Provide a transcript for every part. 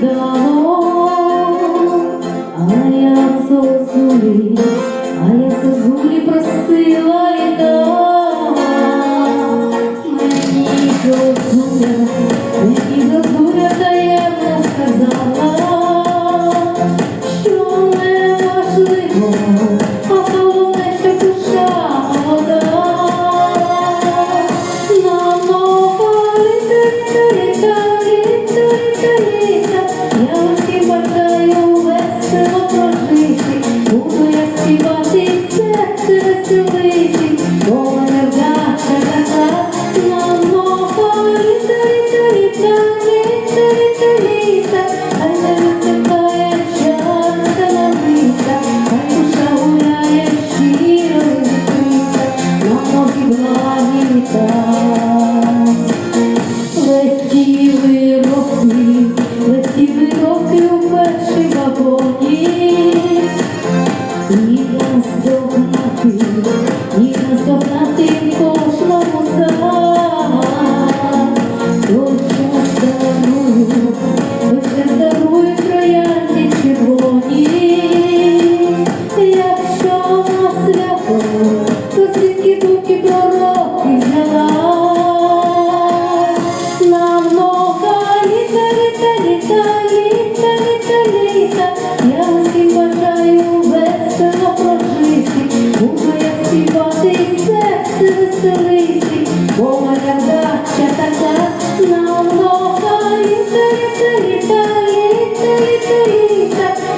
давно, а я зозулі, а я зозулі просила літа. Веселити, бо моя дача така нам кохай, літа, літа, літа, літа, літа, літа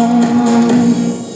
love.